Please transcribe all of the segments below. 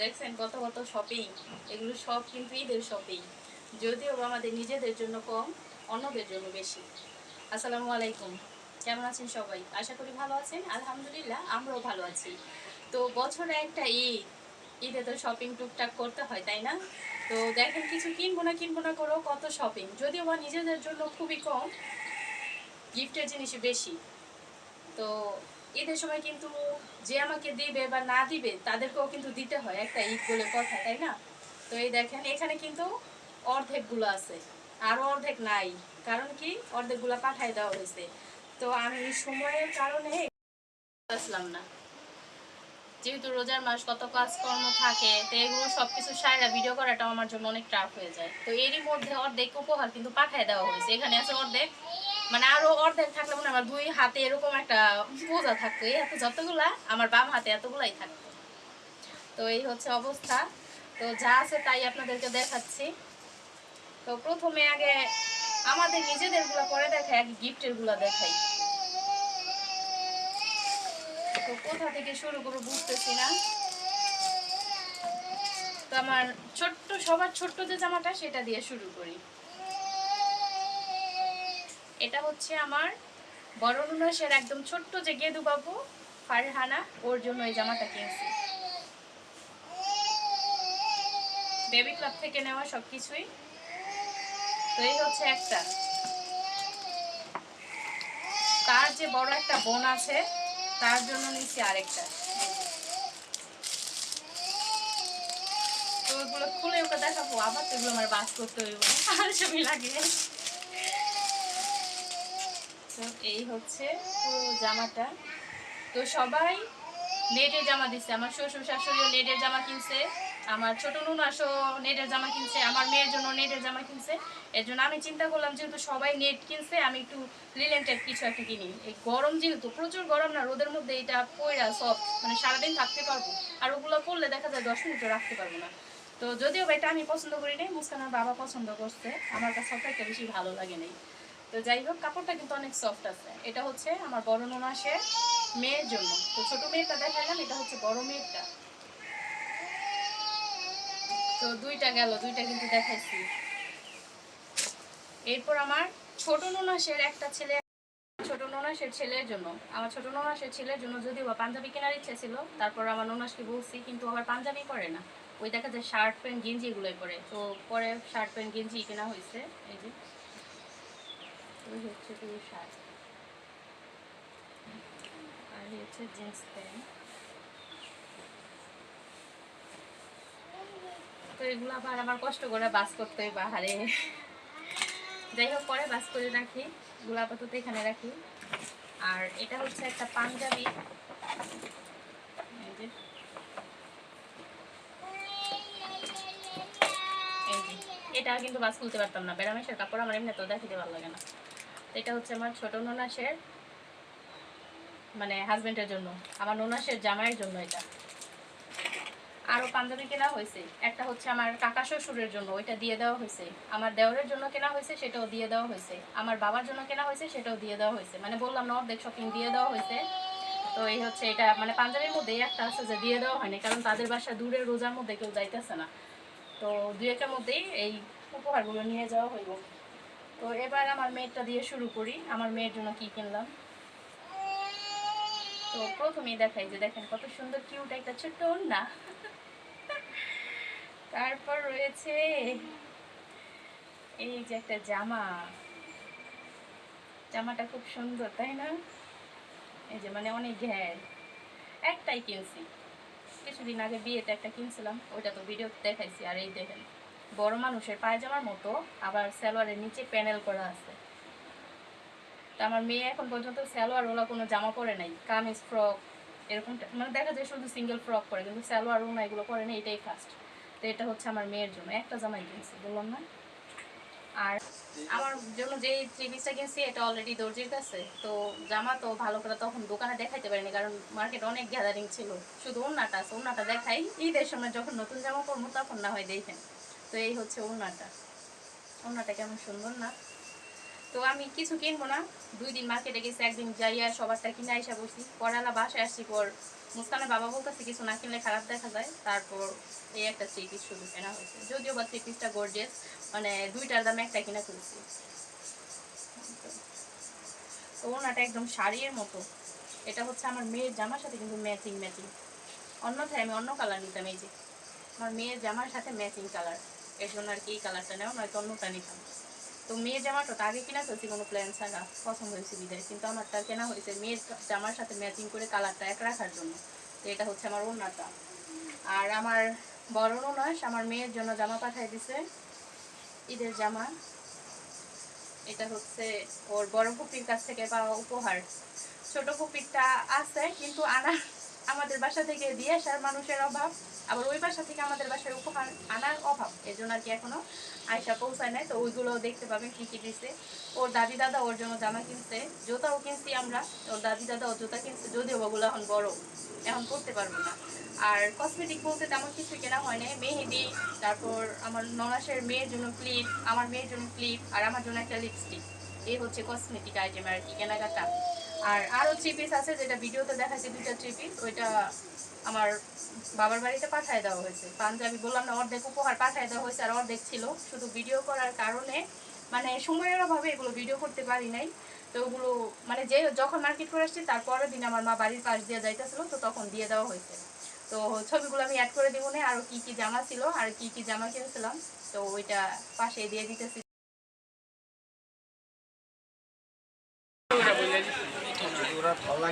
দেখছেন কত কত শপিং এগুলো সব কিন্তু ঈদের শপিং যদিও আমাদের নিজেদের জন্য কম, অন্যদের জন্য বেশি। আসসালামু আলাইকুম। কেমন আছেন সবাই? আশা করি ভালো আছেন। আলহামদুলিল্লাহ, আমরাও ভালো আছি। তো বছরে একটা ঈদ। ঈদে তো শপিং টুকটাক করতে হয়, তাই না? তো দেখেন কিছু কিনবো না কিনবো না করেও কত শপিং যদিও বা নিজেদের জন্য খুবই কম গিফটের জিনিস বেশি। তো ঈদের সময় কিন্তু যে আমাকে দিবে বা না দিবে, তাদেরকেও কিন্তু দিতে হয় একটা ঈদ বলে কথা, তাই না? তো এই দেখেন, এখানে কিন্তু অর্ধেকগুলো আছে আরও অর্ধেক নাই। কারণ কি? অর্ধেকগুলো পাঠায় দেওয়া হয়েছে। তো আমি সময়ের কারণে আসলাম না। যেহেতু রোজার মাস, কত কাজকর্ম থাকে, তো এগুলো সব কিছু সারা ভিডিও করাটা আমার জন্য অনেক টাফ হয়ে যায়। তো এরই মধ্যে অর্ধেক উপহার কিন্তু পাঠায় দেওয়া হয়েছে। এখানে আছে অর্ধেক মানে আরও অর্ধেক থাকলে মনে আমার দুই হাতে এরকম একটা বোঝা থাকতো। এই হাতে যতগুলা, আমার বাম হাতে এতগুলাই থাকতো। তো এই হচ্ছে অবস্থা। তো যা আছে তাই আপনাদেরকে দেখাচ্ছি। তো প্রথমে আগে আমাদের নিজেদেরগুলা, পরে দেখাই আগে গিফটেরগুলা দেখাই। তো কোথা থেকে শুরু করব বুঝতেছি না। তো আমার ছোট্ট, সবার ছোট্ট যে জামাটা, সেটা দিয়ে শুরু করি। এটা হচ্ছে আমার বড় নুনাসের একদম ছোট্ট যে গেদু বাবু, ফারহানা, ওর জন্য এই জামাটা কিনছি। বেবি ক্লাব থেকে নেওয়া সব কিছুই তো এই হচ্ছে একটা। তার যে বড় একটা বোন আছে, তার জন্য নিচ্ছি আরেকটা। তো ওগুলো খুলে ওকে দেখাবো, আবার তো এগুলো আমার বাস করতে হইব আর ছবি লাগে তো এই হচ্ছে পুরো জামাটা। তো সবাই নেটের জামা দিচ্ছে আমার শ্বশুর শাশুড়িও নেটের জামা কিনছে, আমার ছোট নুনাসও নেটের জামা কিনছে, আমার মেয়ের জন্য নেটের জামা কিনছে। এর জন্য আমি চিন্তা করলাম, যেহেতু সবাই নেট কিনছে, আমি একটু লিলেন টাইপ কিছু একটা কিনি। এই গরম যেহেতু, প্রচুর গরম না, রোদের মধ্যে এটা পয়রা সব মানে সারাদিন থাকতে পারব। আর ওগুলো করলে দেখা যায় দশ মিনিটও রাখতে পারব না। তো যদিও এটা আমি পছন্দ করি নাই, মুস্কানের বাবা পছন্দ করছে। আমার কাছে সব একটা বেশি ভালো লাগে নাই। তো যাই হোক, কাপড়টা কিন্তু অনেক সফট আছে। এটা হচ্ছে আমার বড় ননাসের মেয়ের জন্য। তো ছোট মেয়েটা দেখালাম এটা হচ্ছে বড় মেয়েরটা। তো দুইটা গেল, দুইটা কিন্তু দেখাইছি। এরপর আমার ছোট ননাসের একটা ছেলে, ছোট ননাসের ছেলের জন্য। আমার ছোট ননাসের ছেলের জন্য যদিও পাঞ্জাবি কেনার ইচ্ছে ছিল, তারপর আমার ননাসকে বলছি, কিন্তু আবার পাঞ্জাবি পরে না। ওই দেখা যায় শার্ট প্যান্ট গেঞ্জি এগুলোই পরে। তো পরে শার্ট প্যান্ট গেঞ্জি কেনা হয়েছে, এই যে। ওই হচ্ছে পুরো শার্ট। আর হচ্ছে জিন্স প্যান্ট। তো এগুলো আবার আমার কষ্ট করে বাস করতে হয় বাহারে। যাই হোক, পরে বাস করে রাখি। এগুলো আপাতত এখানে রাখি। আর এটা হচ্ছে একটা পাঞ্জাবি। এটা কিন্তু বাস খুলতে পারতাম না, বেড়ামেশের কাপড় আমার এমনি তো দেখাতে ভালো লাগে না। এটা হচ্ছে আমার ছোট ননাসের মানে হাজবেন্ডের জন্য, আমার ননাসের জামাইয়ের জন্য এটা। আরও পাঞ্জাবি কেনা হয়েছে, একটা হচ্ছে আমার কাকা শ্বশুরের জন্য, ওইটা দিয়ে দেওয়া হয়েছে। আমার দেওরের জন্য কেনা হয়েছে, সেটাও দিয়ে দেওয়া হয়েছে। আমার বাবার জন্য কেনা হয়েছে, সেটাও দিয়ে দেওয়া হয়েছে। মানে বললাম না, অর্ধেক শপিং দিয়ে দেওয়া হয়েছে। তো এই হচ্ছে এটা মানে পাঞ্জাবির মধ্যেই একটা আছে যে দিয়ে দেওয়া হয়নি, কারণ তাদের বাসা দূরে, রোজার মধ্যে কেউ যাইতেছে না। তো দুই একের মধ্যেই এই উপহারগুলো নিয়ে যাওয়া হইব। তো এবার আমার মেয়েরটা দিয়ে শুরু করি। আমার মেয়ের জন্য কি কিনলাম? তো প্রথমেই দেখাই যে দেখেন কত সুন্দর কিউট একটা ছোট্ট না তারপর রয়েছে এই যে একটা জামা। জামাটা খুব সুন্দর, তাই না? এই যে মানে অনেক ঘ্যার। একটাই কিনছি। কিছুদিন আগে বিয়েতে একটা কিনছিলাম, ওইটা তো ভিডিও দেখাইছি, আর এই দেখেন, বড় মানুষের পায়জামার মতো, আবার সালোয়ারের নিচে প্যানেল করা আছে। তা আমার মেয়ে এখন পর্যন্ত সালোয়ার ওলা কোনো জামা পরে নাই, কামিজ, ফ্রক, এরকম মানে দেখা যায় শুধু সিঙ্গেল ফ্রক পরে, কিন্তু সালোয়ার ওনা এগুলো পরে না, এটাই ফার্স্ট তো এটা হচ্ছে আমার মেয়ের জন্য, একটা জামাই কিনছি, বললাম না? আর আমার জন্য যে থ্রি পিসটা কিনছি এটা অলরেডি দর্জির কাছে। তো জামা তো ভালো করে তখন দোকানে দেখাইতে পারিনি, কারণ মার্কেট অনেক গ্যাদারিং ছিল। শুধু ওনাটা আছে ওনাটা দেখাই। ঈদের সময় যখন নতুন জামা পরবো তখন না হয় দেখেন। তো এই হচ্ছে ওনাটা ওনাটা কেমন সুন্দর না? তো আমি কিছু কিনবো না। দুই দিন মার্কেটে গেছি, একদিন যাইয়া সবারটা কিনে আইসা বসি। পরালা বাসায় আসছি, পর মুস্কানের বাবা বলতেছে, কিছু না কিনলে খারাপ দেখা যায়। তারপর এই একটা থ্রি পিস শুধু কেনা হয়েছে। যদিও বা থ্রি পিসটা গর্জেস মানে দুইটার দামে একটা কিনা ফেলছি তো ওনাটা একদম শাড়ির মতো। এটা হচ্ছে আমার মেয়ের জামার সাথে কিন্তু ম্যাচিং ম্যাচিং অন্যথায় আমি অন্য কালার নিতাম, এই যে। আমার মেয়ের জামার সাথে ম্যাচিং কালারের জন্য আর কি এই কালারটা নেওয়া, নয়তো অন্যটা নিতাম। তো মেয়ের জামাটা তো আগে কিনা ফেলছি, কোনো প্ল্যান ছাড়া। পছন্দ হয়েছে বিদায়। কিন্তু আমারটা কেনা হয়েছে। মেয়ের জামার সাথে ম্যাচিং করে কালারটা এক রাখার জন্য। তো এটা হচ্ছে আমার ওড়নাটা। আর আমার বড় নয় আমার মেয়ের জন্য জামা পাঠাই দিছে। ঈদের জামা। এটা হচ্ছে ওর বড় পুপির কাছ থেকে পাওয়া উপহার। ছোট পুপিরটা আছে, কিন্তু আনার আমাদের বাসা থেকে দিয়ে আসার মানুষের অভাব, আবার ওই বাসা থেকে আমাদের বাসায় উপহার আনার অভাব এর জন্য আর কি এখনও আয়সা পৌঁছায় নাই। তো ওইগুলো দেখতে পাবেন কি কি দিচ্ছে ওর দাদি দাদা ওর জন্য জামা কিনছে, জুতাও কিনছি আমরা। ওর দাদি দাদা ও জুতা কিনছে, যদিও ওগুলো এখন বড়, এখন করতে পারব না। আর কসমেটিক বলতে তেমন কিছু কেনা হয় না মেহেদি, তারপর আমার ননাসের মেয়ের জন্য ক্লিপ আমার মেয়ের জন্য ক্লিপ আর আমার জন্য একটা লিপস্টিক এই হচ্ছে কসমেটিক আইটেম আর কি, কেনাকাটা। আর আরও থ্রি পিস আছে যেটা ভিডিওতে দেখাচ্ছে দুইটা থ্রি পিস ওইটা আমার বাবার বাড়িতে পাঠিয়ে দেওয়া হয়েছে। পাঞ্জাবি বললাম না, অর্ধেক উপহার পাঠায় দেওয়া হয়েছে আর অর্ধেক ছিল। শুধু ভিডিও করার কারণে মানে সময়ের অভাবে এগুলো ভিডিও করতে পারি নাই। তো ওগুলো মানে যে যখন মার্কেট করে আসছি তারপরের দিন আমার মা বাড়ির পাশ দিয়ে যাইতেছিল, তো তখন দিয়ে দেওয়া হয়েছে। তো ছবিগুলো আমি অ্যাড করে দিব না আরও কি কি জামা ছিল, আর কি কি জামা কিনেছিলাম, তো ওইটা পাশে দিয়ে দিতেছি ওরা ভালো লাগেও নি আপু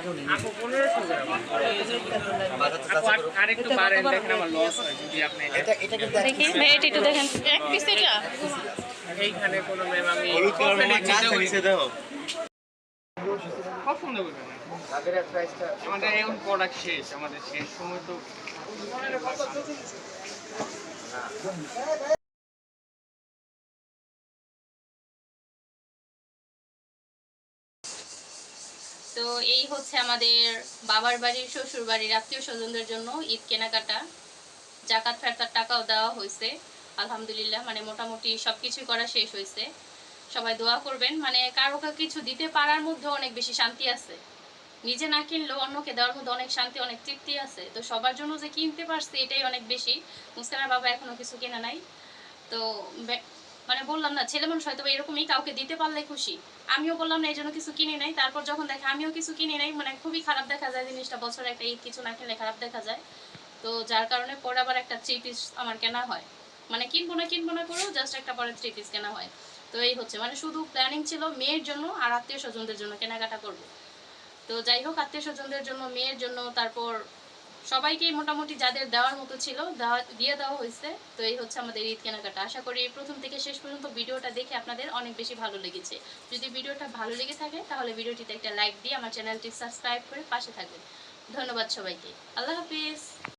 পনেরোশো গ্রাম আপু আর- আরেকটু বাড়েন দেখেন আমার লস হয় যদি আপনি এটা এটা কিন্তু এক দেখি ভাই এটা একটু দেখেন এক পিস এটা এইখানে কোনো ম্যাম আমি হলুদ কালার মামা cosmetic চা দিতে নিচে দাও। পছন্দ করবেন না। তাদের প্রাইসটা আমাদের এখন প্রোডাক্ট শেষ আমাদের শেষ সময় তো এই হচ্ছে আমাদের বাবার বাড়ির, শ্বশুর বাড়ির আত্মীয় স্বজনদের জন্য ঈদ কেনাকাটা। জাকাত ফেরতার টাকাও দেওয়া হয়েছে, আলহামদুলিল্লাহ। মানে মোটামুটি সব কিছুই করা শেষ হয়েছে। সবাই দোয়া করবেন। মানে কারও কিছু দিতে পারার মধ্যে অনেক বেশি শান্তি আছে। নিজে না কিনলেও অন্যকে দেওয়ার মধ্যে অনেক শান্তি, অনেক তৃপ্তি আছে। তো সবার জন্য যে কিনতে পারছে এটাই অনেক বেশি। মুসকানের বাবা এখনও কিছু কেনা নাই। তো মানে বললাম না ছেলে মানুষ হয়তো এরকমই কাউকে দিতে পারলে খুশি। আমিও বললাম না, এই জন্য কিছু কিনে নাই। তারপর যখন দেখে আমিও কিছু কিনে নাই মানে খুবই খারাপ দেখা যায় জিনিসটা, বছরে একটা ঈদ কিছু না কিনলে খারাপ দেখা যায়। তো যার কারণে পরে আবার একটা থ্রি পিস আমার কেনা হয়। মানে কিনবো না কিনবো না করেও জাস্ট একটা পরে থ্রি পিস কেনা হয়। তো এই হচ্ছে মানে শুধু প্ল্যানিং ছিল মেয়ের জন্য আর আত্মীয় স্বজনদের জন্য কেনাকাটা করব। তো যাই হোক, আত্মীয় স্বজনদের জন্য, মেয়ের জন্য, তারপর সবাইকেই মোটামুটি যাদের দেওয়ার মতো ছিল দিয়ে দেওয়া হয়েছে। তো এই হচ্ছে আমাদের ঈদ কেনাকাটা। আশা করি প্রথম থেকে শেষ পর্যন্ত ভিডিওটা দেখে আপনাদের অনেক বেশি ভালো লেগেছে। যদি ভিডিওটা ভালো লেগে থাকে, তাহলে ভিডিওটিতে একটা লাইক দিয়ে আমার চ্যানেলটি সাবস্ক্রাইব করে পাশে থাকবেন। ধন্যবাদ সবাইকে। আল্লাহ হাফিজ।